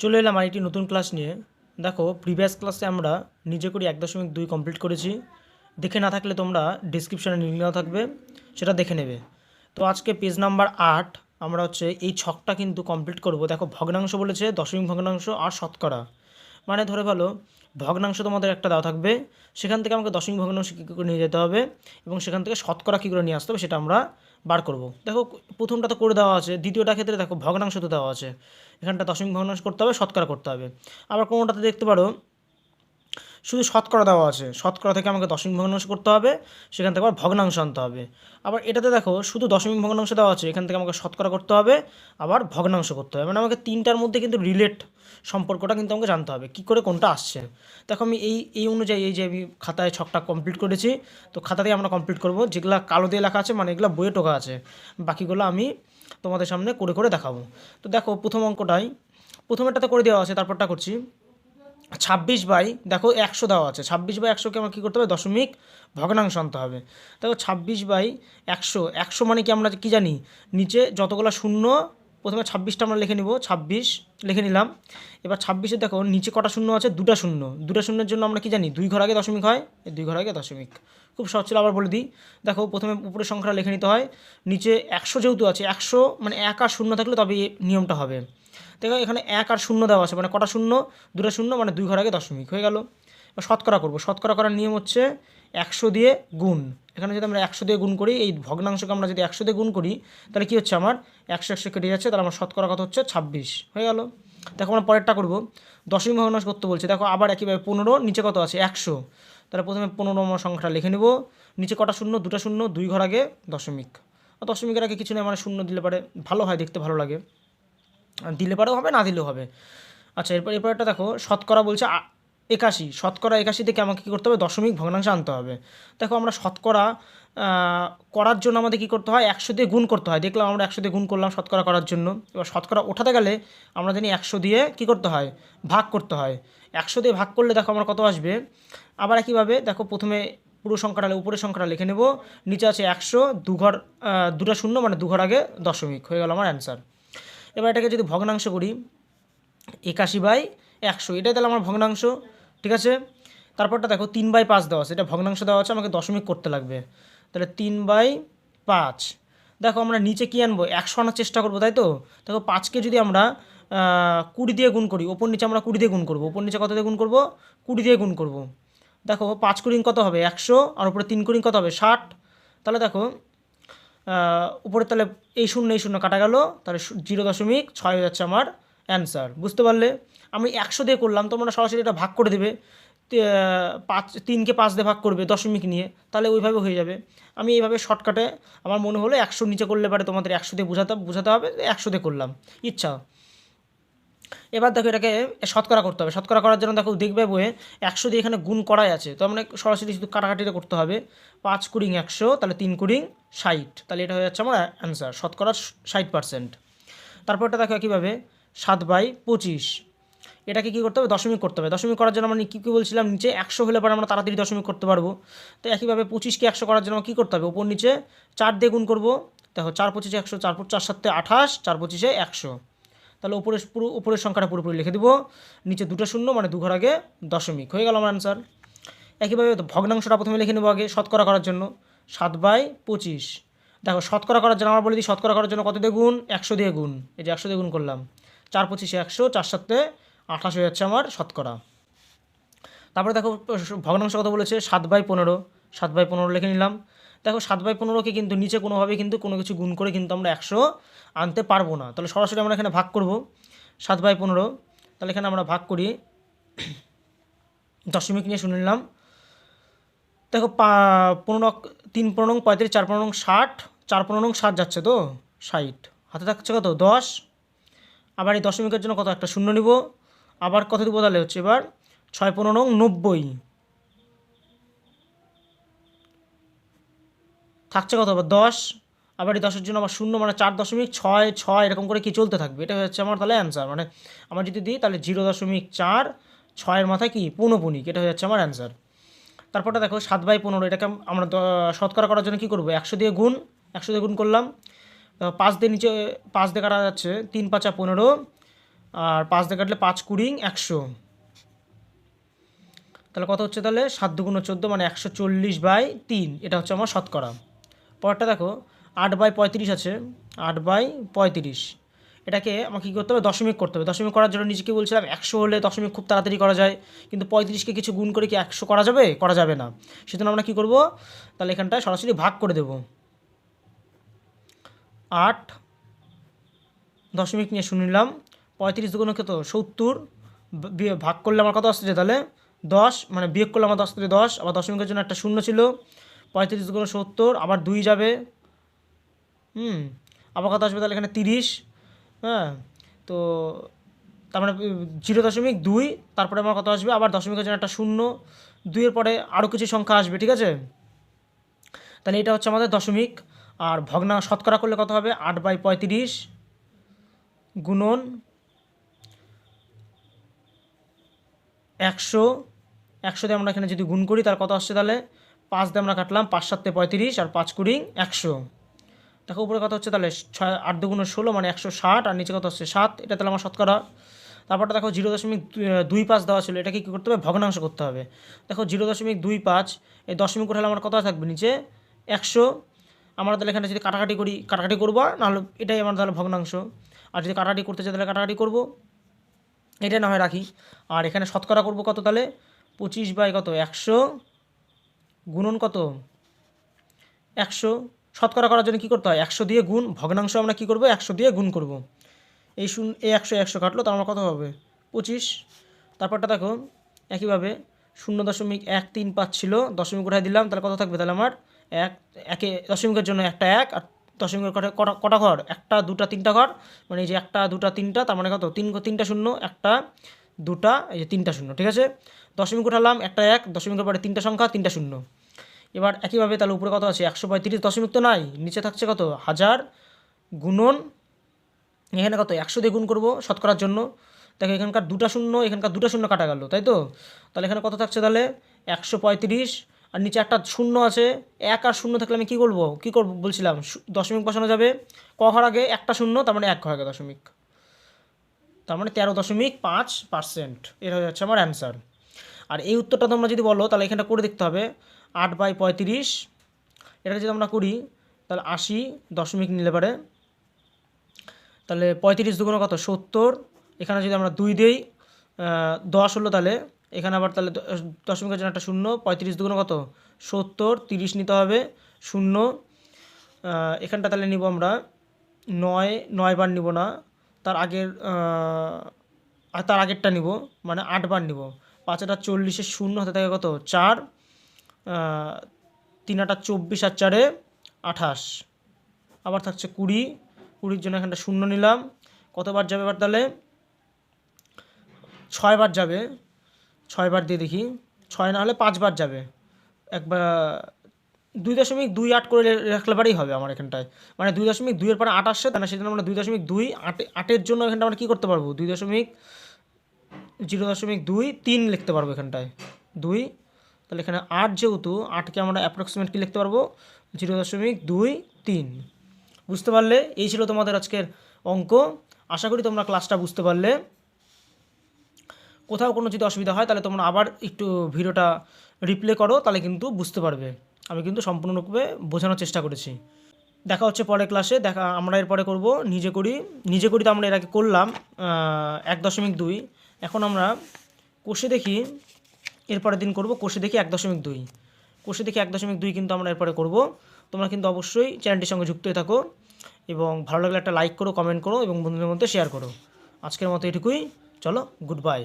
চলে এলাম আরেকটি নতুন ক্লাস নিয়ে। দেখো প্রিভিয়াস ক্লাসে আমরা নিজে করি এক দশমিক দুই কমপ্লিট করেছি। দেখে না থাকলে তোমরা ডিসক্রিপশানে দেওয়া থাকবে, সেটা দেখে নেবে। তো আজকে পেজ নাম্বার আট, আমরা হচ্ছে এই ছকটা কিন্তু কমপ্লিট করব। দেখো, ভগ্নাংশ বলেছে, দশমিক ভগ্নাংশ আর শতকরা। মানে ধরে ভালো ভগ্নাংশ তোমাদের একটা দেওয়া থাকবে, সেখান থেকে আমাকে দশমিক ভগ্নাংশ কী করে নিয়ে যেতে হবে এবং সেখান থেকে শতকরা কী করে নিয়ে আসতে হবে সেটা আমরা বার করব। দেখো, প্রথমটা তো করে দেওয়া আছে। দ্বিতীয়টা ক্ষেত্রে দেখো, ভগ্নাংশ তো দেওয়া আছে। এখানটা দশমিক ভগ্নাংশ করতে হবে, শতকরা করতে হবে। আবার কোনোটাতে দেখতে পারো শুধু শতকরা দেওয়া আছে। শতকরা থেকে আমাকে দশমিক ভগ্নাংশ করতে হবে, সেখান থেকে আবার ভগ্নাংশ আনতে হবে। আবার এটাতে দেখো, শুধু দশমিক ভগ্নাংশ দেওয়া আছে, এখান থেকে আমাকে শতকরা করতে হবে, আবার ভগ্নাংশ করতে হবে। মানে আমাকে তিনটার মধ্যে কিন্তু রিলেট সম্পর্কটা কিন্তু আমাকে জানতে হবে, কী করে কোনটা আসছে। দেখো আমি এই এই অনুযায়ী, এই যে আমি খাতায় ছকটা কমপ্লিট করেছি, তো খাতাতেই আমরা কমপ্লিট করব। যেগুলো কালো দিয়ে লেখা আছে মানে এগুলো বইয়ে টোকা আছে, বাকিগুলো আমি তোমাদের সামনে করে করে দেখাবো। তো দেখো, প্রথম অঙ্কটাই প্রথমেরটাতে করে দেওয়া আছে, তারপরটা করছি। ছাব্বিশ বাই, দেখো একশো দেওয়া আছে, ছাব্বিশ বাই একশোকে আমার কী করতে হবে? দশমিক ভগ্নাংশ আনতে হবে। দেখো ছাব্বিশ বাই একশো একশো মানে কি আমরা কী জানি? নিচে যতগুলো শূন্য প্রথমে ছাব্বিশটা আমরা লিখে নিব, ছাব্বিশ লিখে নিলাম। এবার ছাব্বিশে দেখো, নিচে কটা শূন্য আছে? দুটা শূন্য। দুটা শূন্যের জন্য আমরা কি জানি? দুই ঘর আগে দশমিক হয় দুই ঘর আগে দশমিক। খুব সহজ ছিল, আবার বলে দিই। দেখো, প্রথমে উপরের সংখ্যাটা লিখে নিতে হয়। নিচে একশো যেহেতু আছে, একশো মানে এক আর শূন্য থাকলে তবে নিয়মটা হবে। দেখো, এখানে এক আর শূন্য দেওয়া আছে মানে কটা শূন্য? দুটো শূন্য মানে দুই ঘর আগে দশমিক। হয়ে গেল। শতকরা করব। শতকরা করার নিয়ম হচ্ছে একশো দিয়ে গুণ। এখানে যদি আমরা একশো দিয়ে গুণ করি, এই ভগ্নাংশকে আমরা যদি একশো দিয়ে গুণ করি, তাহলে কী হচ্ছে আমার? একশো একশো কেটে যাচ্ছে, তাহলে আমার শতকরা কত হচ্ছে? ছাব্বিশ। হয়ে গেল। দেখো আমরা পরেরটা করব। দশমিক ভগ্নাংশ করতে বলছে। দেখো আবার একইভাবে পনেরো, নিচে কত আছে? একশো। তাহলে প্রথমে পনেরো নম্বর সংখ্যাটা লিখে নেব। নিচে কটা শূন্য? দুটো শূন্য, দুই ঘর আগে দশমিক। দশমিকের আগে কিছু নেই মানে শূন্য দিলে পারে ভালো হয়, দেখতে ভালো লাগে। দিলে পারেও হবে, না দিলেও হবে। আচ্ছা এরপর এরপর একটা দেখো, শতকরা বলছে একাশি, শতকরা একাশি থেকে আমাকে কী করতে হবে? দশমিক ভগ্নাংশ আনতে হবে। দেখো আমরা শতকরা করার জন্য আমাদের কী করতে হয়? একশো দিয়ে গুণ করতে হয়। দেখলাম আমরা একশো দিয়ে গুণ করলাম শতকরা করার জন্য। এবার শতকরা ওঠাতে গেলে আমরা জানি একশো দিয়ে কী করতে হয়? ভাগ করতে হয়। একশো দিয়ে ভাগ করলে দেখো আমার কত আসবে? আবার একইভাবে দেখো প্রথমে পুরো সংখ্যাটা উপরের সংখ্যাটা লিখে নেব। নিচে আছে একশো, দুঘর দুটা শূন্য মানে দুঘর আগে দশমিক। হয়ে গেল আমার অ্যান্সার এবার এটাকে যদি ভগ্নাংশ করি, একাশি বাই একশো, এটাই তাহলে আমার ভগ্নাংশ। ঠিক আছে? তারপরটা দেখো, তিন বাই পাঁচ দেওয়া আছে। এটা ভগ্নাংশ দেওয়া আছে, আমাকে দশমিক করতে লাগবে। তাহলে তিন বাই পাঁচ। দেখো, আমরা নিচে কী আনব? একশো আনার চেষ্টা করব, তাই তো? দেখো, পাঁচকে যদি আমরা কুড়ি দিয়ে গুণ করি, ওপর নিচে আমরা কুড়ি দিয়ে গুণ করব। ওপর নিচে কত দিয়ে গুণ করব? কুড়ি দিয়ে গুণ করব। দেখো, পাঁচ কুড়িং কত হবে? একশো, আর উপরে তিন কুড়িং কত হবে? ষাট। তাহলে দেখো উপরে তাহলে এই শূন্য এই শূন্য কাটা গেল। তাহলে জিরো দশমিক ছয় হয়ে যাচ্ছে আমার অ্যান্সার। বুঝতে পারলে? আমি একশো দিয়ে করলাম, তোমরা সরাসরি এটা ভাগ করে দেবে। পাঁচ, তিনকে পাঁচ দিয়ে ভাগ করবে দশমিক নিয়ে, তাহলে ওইভাবে হয়ে যাবে। আমি এইভাবে শর্টকাটে আমার মনে হলো একশো নিচে করলে পারে তোমাদের একশো দিয়ে বোঝাতে বোঝাতে হবে, একশো দিয়ে করলাম। ইচ্ছা। এবার দেখো এটাকে শতকরা করতে হবে। শতকরা করার জন্য দেখো দেখবে বইয়ে একশো দিয়ে এখানে গুণ করাই আছে। তো আমরা সরাসরি শুধু কাটাকাটিটা করতে হবে। পাঁচ কুড়িং একশো, তাহলে তিন কুড়িং ষাট। তাহলে এটা হয়ে যাচ্ছে আমার অ্যান্সার, শতকরা ষাট পার্সেন্ট। তারপরটা দেখো একইভাবে। সাত বাই পঁচিশ। এটাকে কী করতে হবে? দশমিক করতে হবে। দশমিক করার জন্য আমরা কী কী বলছিলাম? নিচে একশো হলে পরে আমরা তাড়াতাড়ি দশমিক করতে পারব। তো একইভাবে পঁচিশকে একশো করার জন্য কী করতে হবে? ওপর নিচে চার দিয়ে গুণ করব। দেখো, চার পঁচিশে একশো, চার চার সাতে আঠাশ, চার পঁচিশে একশো। তাহলে উপরের পুরো, উপরের সংখ্যাটা পুরোপুরি লিখে দেবো। নিচে দুটো শূন্য মানে দু ঘর আগে দশমিক। হয়ে গেল আমার অ্যান্সার একইভাবে ভগ্নাংশটা প্রথমে লিখে নেব আগে শতকরা করার জন্য। সাত বাই পঁচিশ। দেখো, শতকরা করার জন্য আমরা বলে দিই, শতকরা করার জন্য কত দিয়ে গুণ? একশো দিয়ে গুণ। এই যে একশো দিয়ে গুণ করলাম। চার পঁচিশে একশো, চার সাতে আঠাশ হয়ে যাচ্ছে আমার শতকরা। তারপরে দেখো ভগ্নাংশ কথা বলেছে, সাত বাই পনেরো। সাত বাই পনেরো লিখে নিলাম। দেখো, সাত বাই পনেরোকে কিন্তু নিচে কোনোভাবেই কিন্তু কোনো কিছু গুণ করে কিন্তু আমরা একশো আনতে পারব না। তাহলে সরাসরি আমরা এখানে ভাগ করব। সাত বাই পনেরো, তাহলে এখানে আমরা ভাগ করি। দশমিক নিয়ে শুনে নিলাম। দেখো পনেরো, তিন পনেরো পঁয়ত্রিশ, চার পনেরো ষাট, চার পনেরো ষাট যাচ্ছে তো? ষাট। হাতে থাকছে কত? দশ। আবার এই দশমিকের জন্য কত? একটা শূন্য নিব। আবার কত দিব তাহলে হচ্ছে এবার? ছয় পনেরো নব্বই। থাকছে কত? আবার দশ। আবার এই দশের জন্য আবার শূন্য মানে চার দশমিক ছয় ছয় এরকম করে কি চলতে থাকবে? এটা হচ্ছে আমার তাহলে অ্যান্সার মানে আমার যদি দিই তাহলে জিরো দশমিক চার ছয়ের মাথায় কি? পৌনপুনিক। এটা হচ্ছে আমার অ্যান্সার তারপরটা দেখো, সাত বাই পনেরো। এটাকে আমরা শতকরা করার জন্য কী করব? একশো দিয়ে গুণ। একশো দিয়ে গুণ করলাম। পাঁচ দিয়ে নিচে, পাঁচ দিয়ে কাটা যাচ্ছে, তিন, পাঁচা পনেরো, আর পাঁচ দিয়ে কাটলে পাঁচ কুড়ি একশো। তাহলে কত হচ্ছে তাহলে? সাত দুগুণ চোদ্দ মানে একশো চল্লিশ বাই তিন, এটা হচ্ছে আমার শতকরা। পরেরটা দেখো, আট বাই পঁয়ত্রিশ আছে, আট বাই পঁয়ত্রিশ। এটাকে আমাকে কী করতে হবে? দশমিক করতে হবে। দশমিক করার জন্য নিজেকে বলছিলাম একশো হলে দশমিক খুব তাড়াতাড়ি করা যায়, কিন্তু পঁয়ত্রিশকে কিছু গুণ করে কি একশো করা যাবে? করা যাবে না। সেজন্য আমরা কী করব? তাহলে এখানটায় সরাসরি ভাগ করে দেব। আট দশমিক নিয়ে শুনে নিলাম। পঁয়ত্রিশ দুগুণ কত? সত্তর। ভাগ করলে আমার কত আসছে তাহলে? দশ মানে বিয়োগ করলে আমার দশ থেকে দশ, আবার দশমিকের জন্য একটা শূন্য ছিল। পঁয়ত্রিশ দুগুণ সত্তর, আবার দুই যাবে। হুম, আবার কত আসবে তাহলে এখানে তিরিশ? হ্যাঁ তো তার মানে জিরো দশমিক দুই, তারপরে আমার কত আসবে? আবার দশমিকের জন্য একটা শূন্য। দুইয়ের পরে আরও কিছু সংখ্যা আসবে, ঠিক আছে? তাহলে এটা হচ্ছে আমাদের দশমিক। আর ভগ্না শতকরা করলে কত হবে? আট বাই পঁয়ত্রিশ গুণন একশো। একশো দিয়ে আমরা এখানে যদি গুণ করি তার কত আসছে তাহলে? পাঁচ দিয়ে আমরা কাটলাম, পাঁচ সাতে পঁয়ত্রিশ আর পাঁচ কুড়ি একশো। দেখো উপরে কত হচ্ছে তাহলে? ছয়, আট দুগুণ ষোলো মানে একশো ষাট আর নিচে কত হচ্ছে? সাত। এটা তাহলে আমার শতকরা। তারপরটা দেখো জিরো দশমিক দুই পাঁচ দেওয়া ছিল। এটাকে কী করতে হবে? ভগ্নাংশ করতে হবে। দেখো জিরো দশমিক দুই পাঁচ, এই দশমিক উঠালে আমার কত থাকবে নিচে? একশো। আমরা তাহলে এখানে যদি কাটাকাটি করি, কাটাকাটি করব, নাহলে এটাই আমার তাহলে ভগ্নাংশ। আর যদি কাটাকাটি করতে চাই তাহলে কাটাকাটি করব। এটা না হয় রাখি। আর এখানে শতকরা করব কত তাহলে? পঁচিশ বাই কত? একশো গুণন কত? একশো। শতকরা করার জন্য কী করতে হয়? একশো দিয়ে গুণ, ভগ্নাংশ আমরা কী করব? একশো দিয়ে গুণ করব। এই শূন্য, এই একশো একশো কাটলো তার আমার কত হবে? পঁচিশ। তারপরটা দেখো, একইভাবে শূন্য দশমিক এক তিন পাঁচ ছিল, দশমিক উঠাই দিলাম, তাহলে কত থাকবে? তাহলে আমার এক, একে দশমিকের জন্য একটা এক আর দশমিকের কটা কটা ঘর? একটা, দুটা, তিনটা ঘর। মানে এই যে একটা, দুটা, তিনটা, তার মানে কত? তিন তিনটা শূন্য, একটা, দুটা, এই যে তিনটা শূন্য, ঠিক আছে? দশমিক উঠালাম, একটা এক, দশমিকের পরে তিনটা সংখ্যা, তিনটা শূন্য। এবার একইভাবে তাহলে উপরে কত আছে? একশো পঁয়ত্রিশ, দশমিক তো নাই। নিচে থাকছে কত? হাজার গুণন, এখানে কত? একশো দিয়ে গুণ করব শতকরার জন্য। দেখো এখানকার দুটা শূন্য, এখানকার দুটা শূন্য কাটা গেল, তাই তো? তাহলে এখানে কত থাকছে তাহলে? একশো পঁয়ত্রিশ আর নিচে একটা শূন্য আছে, এক আর শূন্য থাকলে আমি কী করব? কী করব? বলছিলাম দশমিক বসানো যাবে। ক ঘর আগে একটা শূন্য, তার মানে এক ঘর আগে দশমিক। তার মানে তেরো দশমিক পাঁচ পার্সেন্ট। এটা হয়ে যাচ্ছে আমার অ্যান্সার। আর এই উত্তরটা তোমরা যদি বলো, তাহলে এখানটা করে দেখতে হবে। আট বাই পঁয়ত্রিশ এটা যদি আমরা করি, তাহলে আশি দশমিক নিলে পারে। তাহলে পঁয়ত্রিশ দুগুণ কত? সত্তর। এখানে যদি আমরা দুই দিই দশ হলো তাহলে এখানে আবার তাহলে দশমিকের জন্য একটা শূন্য, পঁয়ত্রিশ দুগুণ কত? সত্তর, তিরিশ নিতে হবে, শূন্য। এখানটা তাহলে নিব আমরা নয় নয় বার নিব না, তার আগের তার আগেরটা নিব মানে আট বার নিব। পাঁচ আটা চল্লিশের শূন্য হাতে থাকে কত? চার তিন আটা চব্বিশ আর চারে আঠাশ। আবার থাকছে কুড়ি, কুড়ির জন্য এখানটা শূন্য নিলাম। কতবার যাবে এবার তাহলে? ছয়বার যাবে। ছয়বার দিয়ে দেখি। ছয় না হলে পাঁচবার যাবে। একবার দুই দশমিক দুই আট করে রে- রাখলে পারেই হবে আমার এখানটায়। মানে দুই দশমিক দুইয়ের পরে আট আসছে, তাহলে সেজন্য আমরা দুই দশমিক দুই আট আটের জন্য এখানটা আমরা কী করতে পারব? দুই দশমিক জিরো দশমিক দুই তিন লিখতে পারব এখানটায়। দুই, তাহলে এখানে আট যেহেতু, আটকে আমরা অ্যাপ্রক্সিমেট কী লিখতে পারব? জিরো দশমিক দুই তিন। বুঝতে পারলে এই ছিল তোমাদের আজকের অঙ্ক। আশা করি তোমরা ক্লাসটা বুঝতে পারলে। কোথাও কোনো যদি অসুবিধা হয়, তাহলে তোমরা আবার একটু ভিডিওটা রিপ্লে করো, তাহলে কিন্তু বুঝতে পারবে। আমি কিন্তু সম্পূর্ণরূপে বোঝানোর চেষ্টা করেছি। দেখা হচ্ছে পরের ক্লাসে দেখা, আমরা এরপরে করব নিজে করি। নিজে করি তো আমরা এর আগে করলাম এক দশমিক দুই। এখন আমরা কোষে দেখি, এরপরের দিন করব কোষে দেখি এক দশমিক দুই। কোষে দেখি এক দশমিক দুই কিন্তু আমরা এরপরে করব। তোমরা কিন্তু অবশ্যই চ্যানেলটির সঙ্গে যুক্ত হয়ে থাকো এবং ভালো লাগলে একটা লাইক করো কমেন্ট করো এবং বন্ধুদের মধ্যে শেয়ার করো। আজকের মতো এটুকুই। চলো গুড বাই